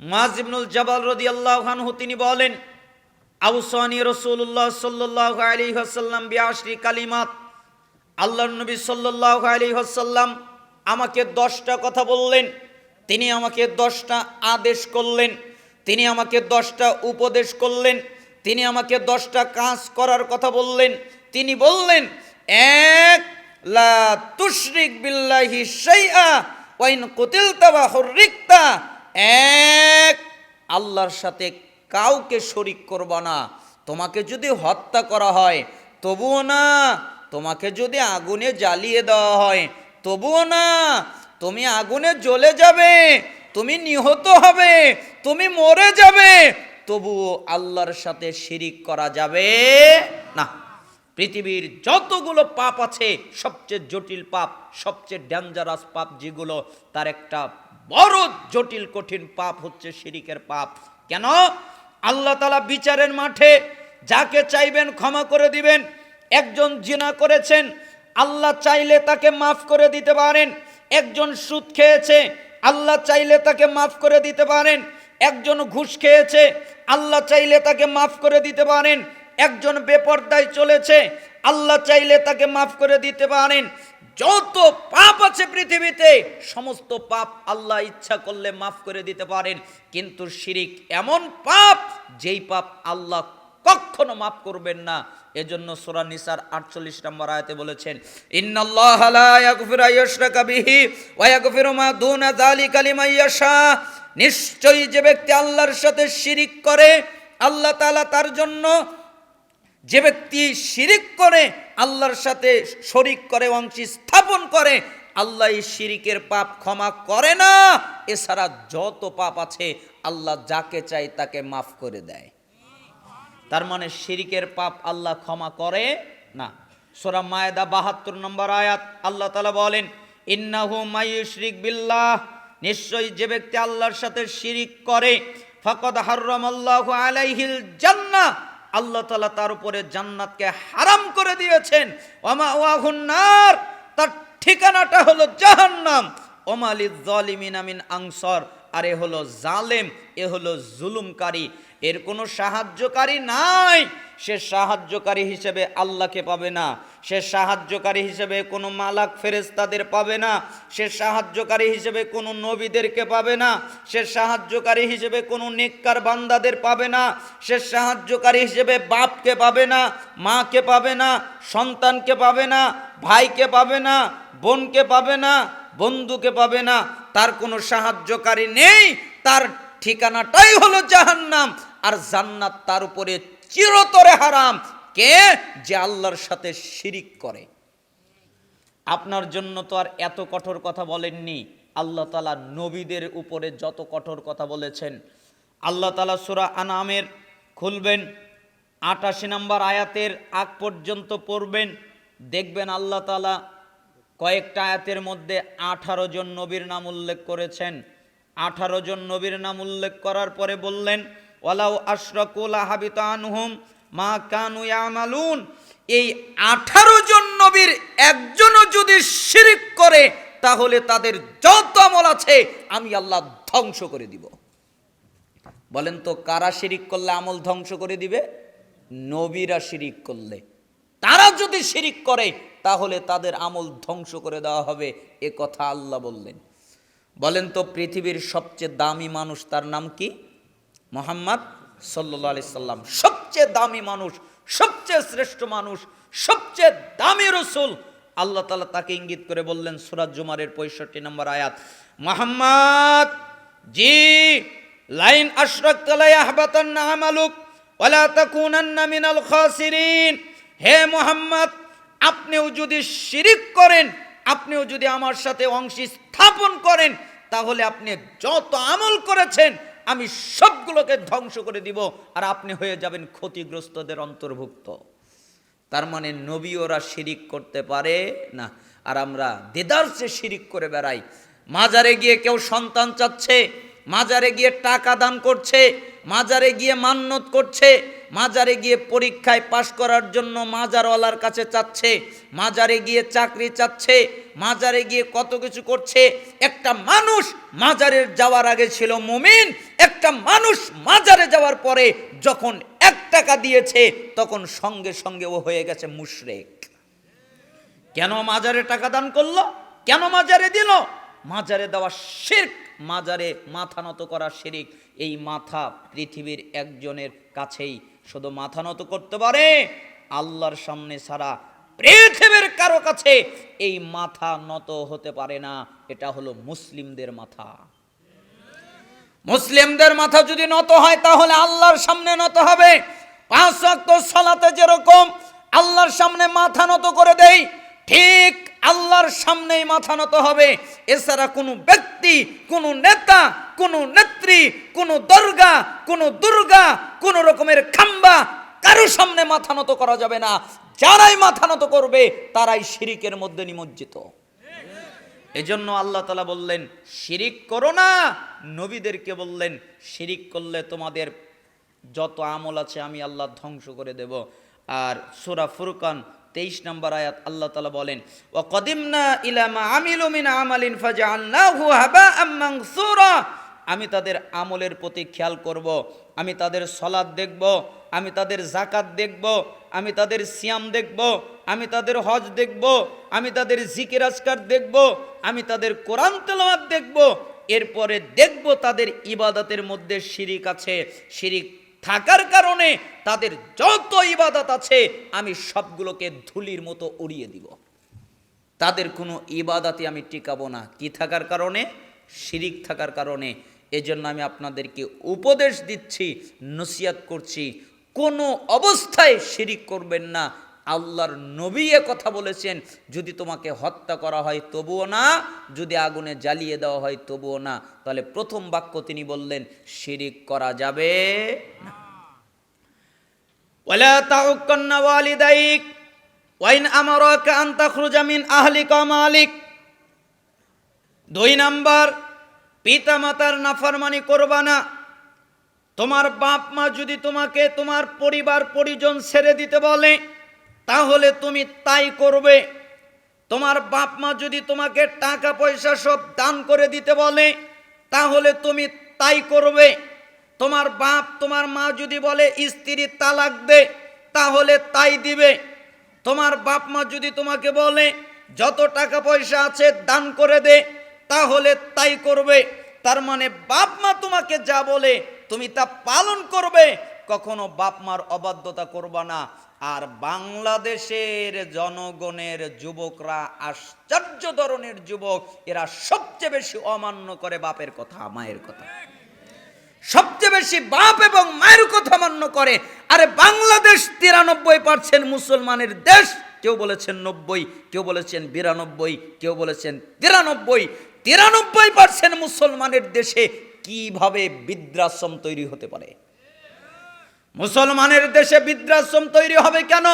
মাজিবনুল জবাল রদি আল্লাহানহু তিনি বলেন, আউসানি রসুল্লাহ সাল্লাহ আলী হাসাল্লাম বিয়াশরি কালিমাত। আল্লাহ নবী সাল্লাহ আলী হাসাল্লাম আমাকে দশটা কথা বললেন। তিনি আমাকে দশটা আদেশ করলেন। তিনি আমাকে দশটা উপদেশ করলেন। তিনি আমাকে দশটা কাজ করার কথা বললেন। তিনি বললেন, এক, লা তুশরিক বিল্লাহি শাইআ ওয়াইন কুতিলতা বা এক, আল্লাহর সাথে কাউকে শরিক করব না। তোমাকে যদি হত্যা করা হয়, তবুও না। তোমাকে যদি আগুনে জ্বালিয়ে দেওয়া হয়, তবুও না। তুমি আগুনে জ্বলে যাবে, তুমি নিহত হবে, তুমি মরে যাবে, তবুও আল্লাহর সাথে শিরিক করা যাবে না। পৃথিবীর যতগুলো পাপ আছে, সবচেয়ে জটিল পাপ, সবচেয়ে ডেঞ্জারাস পাপ যেগুলো, তার একটা বড় জটিল, কঠিন পাপ হচ্ছে শিরিকের পাপ। কেন? আল্লাহ তালা বিচারের মাঠে যাকে চাইবেন ক্ষমা করে দিবেন। একজন জিনা করেছেন, আল্লাহ চাইলে তাকে মাফ করে দিতে পারেন। একজন সুদ খেয়েছে, আল্লাহ চাইলে তাকে মাফ করে দিতে পারেন। একজন ঘুষ খেয়েছে, আল্লাহ চাইলে তাকে মাফ করে দিতে পারেন। একজন বেপর্দায় চলেছে, আল্লাহ চাইলে তাকে মাফ করে দিতে পারেন। যত পাপ আছে পৃথিবীতে, সমস্ত পাপ আল্লাহ ইচ্ছা করলে মাফ করে দিতে পারেন। কিন্তু শিরিক এমন পাপ, যেই পাপ আল্লাহ কখনো মাফ করবেন না। এজন্য সূরা নিসার 48 নম্বর আয়াতে বলেছেন নিশ্চয়ই যে ব্যক্তি আল্লাহর সাথে শিরিক করে, আল্লাহ তাআলা তার জন্য যে ব্যক্তি শিরিক করে, আল্লাহর সাথে শরিক করে, অংশী স্থাপন করে, আল্লাহ শিরিকের পাপ ক্ষমা করে না। এছাড়া যত পাপ আছে, আল্লাহ যাকে চাই তাকে মাফ করে দেয়। তার মানে শিরিকের পাপ আল্লাহ ক্ষমা করে না। সোরা মায়দা বাহাত্তর নম্বর আয়াত, আল্লাহ তালা বলেন, ইন্নাহু মাইয়ুশরিক বিল্লাহ। নিশ্চয়ই যে ব্যক্তি আল্লাহর সাথে শিরিক করে, ফাকদ হাররামাল্লাহু আলাইহিল জান্নাহ। আল্লাহ তালা তার উপরে জান্নাতকে হারাম করে দিয়েছেন। ওমা ওয়াহুন্নার তার ঠিকানাটা হলো জাহান্নাম। ওমালি জলিমিন আমিন আংসর আর এ হলো জালেম, এ হলো জুলুমকারী। এর কোনো সাহায্যকারী নাই। সে সাহায্যকারী হিসেবে আল্লাহকে পাবে না। সে সাহায্যকারী হিসেবে কোনো মালাক ফেরেস্তাদের পাবে না। সে সাহায্যকারী হিসেবে কোনো নবীদেরকে পাবে না। সে সাহায্যকারী হিসেবে কোনো নেককার বান্দাদের পাবে না। সে সাহায্যকারী হিসেবে বাপকে পাবে না, মাকে পাবে না, সন্তানকে পাবে না, ভাইকে পাবে না, বোনকে পাবে না বন্ধুকে পাবে না, তার কোনো সাহায্যকারী নেই, তার ঠিকানাটাই হলো জাহান্নাম। আর জান্নাত তার উপরে চিরতরে হারাম। কে? যে আল্লাহর সাথে শিরিক করে। আপনার জন্য তো আর এত কঠোর কথা বলেননি। আল্লাহ তালা নবীদের উপরে যত কঠোর কথা বলেছেন। আল্লাহ তালা সুরা আনামের খুলবেন, আটাশি নম্বর আয়াতের আগ পর্যন্ত পড়বেন। দেখবেন আল্লাহ তালা কয়েকটা আয়াতের মধ্যে আঠারো জন নবীর নাম উল্লেখ করেছেন। আঠারো জন নবীর নাম উল্লেখ করার পরে বললেন, ওয়ালাউ আশরাকুল হাবিত আনহুম মা কানু ইয়ামালুন। এই আঠারো জন নবীর একজনও যদি শিরিক করে, তাহলে তাদের যত আমল আছে, আমি আল্লাহ ধ্বংস করে দিব। বলেন তো, কারা শিরিক করলে আমল ধ্বংস করে দিবে? নবীরা শিরিক করলে। তারা যদি শিরিক করে তাহলে তাদের আমল ধ্বংস করে দেওয়া হবে। এ কথা আল্লাহ বললেন। বলেন তো, পৃথিবীর সবচেয়ে দামি মানুষ তার নাম কি? মোহাম্মদ সাল্লাহ আলি সাল্লাম। সবচেয়ে দামি মানুষ, সবচেয়ে শ্রেষ্ঠ মানুষ, সবচেয়ে দামি রসুল। আল্লাহ তালা তাকে ইঙ্গিত করে বললেন সুরাজ জুমারের পঁয়ষট্টি নম্বর আয়াত। মোহাম্মদ, জি, লাইন আশরাক আহবাতান খাসিরিন। হে মোহাম্মদ আপনিও যদি শিরিক করেন, আপনিও যদি আমার সাথে অংশী স্থাপন করেন, তাহলে আপনি যত আমল করেছেন, আমি সবগুলোকে ধ্বংস করে দিব, আর আপনি হয়ে যাবেন ক্ষতিগ্রস্তদের অন্তর্ভুক্ত। তার মানে নবী ওরা শিরিক করতে পারে না, আর আমরা দেদারসে শিরিক করে বেড়াই। মাজারে গিয়ে কেউ সন্তান চাচ্ছে, মাজারে গিয়ে টাকা দান করছে মাজারে গিয়ে মান্নত করছে, মাজারে গিয়ে পরীক্ষায় পাশ করার জন্য মাজারওয়ালার কাছে চাচ্ছে, মাজারে গিয়ে চাকরি চাচ্ছে, মাজারে গিয়ে কত কিছু করছে। একটা মানুষ মাজারের যাওয়ার আগে ছিল মুমিন, একটা মানুষ মাজারে যাওয়ার পরে যখন এক টাকা দিয়েছে, তখন সঙ্গে সঙ্গে ও হয়ে গেছে মুশরেক। কেন মাজারে টাকা দান করল? কেন মাজারে দিল? মাজারে দেওয়া শির্ক, মাজারে মাথা নত করা শিরিক, এই মাথা পৃথিবীর একজনের কাছেই শুধু মাথা নত করতে পারে, আল্লাহর সামনে ছাড়া পৃথিবীর কারও কাছে এই মাথা নত হতে পারে না, এটা হলো মুসলিমদের মাথা। মুসলিমদের মাথা যদি নত হয়, তাহলে আল্লাহর সামনে নত হবে। পাঁচ ওয়াক্ত সালাতে যেরকম আল্লাহর সামনে মাথা নত করে দেই, ঠিক আল্লাহর সামনেই মাথা নত হবে। এছাড়া কোনো ব্যক্তি, কোনো নেতা, কোনো নেত্রী, কোনো দর্গা, কোনো দুর্গা, কোনো রকমের খাম্বা কারও সামনে মাথা নত করা যাবে না। যারাই মাথা নত করবে, তারাই শিরিকের মধ্যে নিমজ্জিত। এজন্য আল্লাহ তালা বললেন, শিরিক করো না। নবীদেরকে বললেন, শিরিক করলে তোমাদের যত আমল আছে, আমি আল্লাহ ধ্বংস করে দেব। আর সুরা ফুরকান তেইশ নম্বর আয়াত আল্লাহ তালা বলেন ও কদিমনা ইলামা আমিলু আমালিন ফাজআলনাহু হাবাআম মানসুরা। আমি তাদের আমলের প্রতি খেয়াল করব, আমি তাদের সলাদ দেখব, আমি তাদের জাকাত দেখব, আমি তাদের সিয়াম দেখব, আমি তাদের হজ দেখব, আমি তাদের জিকির আজকার দেখব, আমি তাদের কোরআন তেলাওয়াত দেখব, এরপরে দেখব তাদের ইবাদতের মধ্যে শিরিক আছে, শিরিক থাকার কারণে তাদের যত ইবাদত আছে, আমি সবগুলোকে ধুলির মতো উড়িয়ে দিব। তাদের কোনো ইবাদাতে আমি টিকাবো না। কি থাকার কারণে? শিরিক থাকার কারণে। এজন্য আমি আপনাদেরকে উপদেশ দিচ্ছি নসিয়াত করছি, কোনো অবস্থায় শিরিক করবেন না। আল্লাহর নবী কথা বলেছেন, যদি তোমাকে হত্যা করা হয় তবুও না, যদি আগুনে জ্বালিয়ে দেওয়া হয় তবুও না। তাহলে প্রথম বাক্য তিনি বললেন, শিরিক করা যাবে না। ওয়ালা তাউক্কান্না ওয়ালিদাইক, ওয়াইন আমারাকা আন তাখরুজা মিন আহলিকা দুই নাম্বার পিতা মাতার নাফরমানি করবা না। তোমার বাপ মা যদি তোমাকে তোমার পরিবার পরিজন ছেড়ে দিতে বলে তাহলে তুমি তাই করবে। তোমার বাপ মা যদি তোমাকে টাকা পয়সা সব দান করে দিতে বলে, তাহলে তুমি তাই করবে। তোমার বাপ, তোমার মা যদি বলে স্ত্রী তালাক দে, তাহলে তাই দিবে। তোমার বাপ মা যদি তোমাকে বলে যত টাকা পয়সা আছে দান করে দে, তাহলে তাই করবে। তার মানে বাপ মা তোমাকে যা বলে, তুমি তা পালন করবে। কখনো বাপ মার অবাধ্যতা করবা না। আর বাংলাদেশের জনগণের যুবকরা আশ্চর্য ধরনের যুবক, এরা সবচেয়ে বেশি অমান্য করে বাপের কথা, মায়ের কথা। সবচেয়ে বেশি বাপ এবং মায়ের কথা মান্য করে। আরে বাংলাদেশ তিরানব্বই পার্সেন্ট মুসলমানের দেশ, কেউ বলেছেন নব্বই, কেউ বলেছেন বিরানব্বই, কেউ বলেছেন তিরানব্বই। তিরানব্বই পার্সেন্ট মুসলমানের দেশে কীভাবে বৃদ্ধাশ্রম তৈরি হতে পারে? মুসলমানের দেশে বৃদ্ধাশ্রম তৈরি হবে কেন?